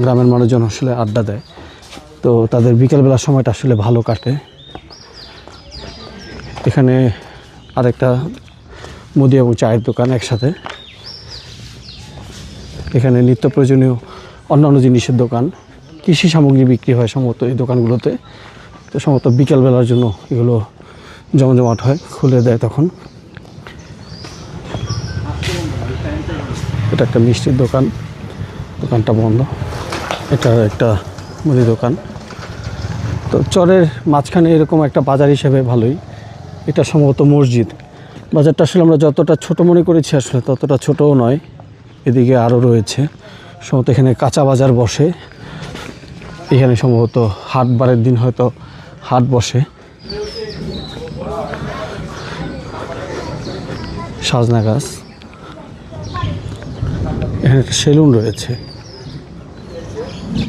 গ্রামের মানুষজন আসলে আড্ডা দেয়। তো তাদের বিকেলবেলার সময়টা আসলে ভালো কাটে। এখানে আরেকটা মুদি এবং চায়ের দোকান একসাথে। এখানে নিত্য প্রয়োজনীয় অন্যান্য জিনিসের দোকান। কৃষি সামগ্রী বিক্রি হয় সম্ভবত এই দোকানগুলোতে। তো সম্ভবত বিকেলবেলার জন্য এগুলো জমজমাট হয়, খুলে দেয় তখন। এটা একটা মিষ্টির দোকান। দোকানটা বন্ধ। এটা একটা মুদি দোকান। তো চরের মাঝখানে এরকম একটা বাজার হিসেবে ভালোই। এটা সম্ভবত মসজিদ। বাজারটা আসলে আমরা যতটা ছোট মনে করেছি আসলে ততটা ছোটও নয়, এদিকে আরও রয়েছে। সম্ভবত এখানে কাঁচা বাজার বসে। এখানে সম্ভবত হাট বারের দিন হয়তো হাট বসে। সাজনা গাছ। এখানে একটা সেলুন রয়েছে।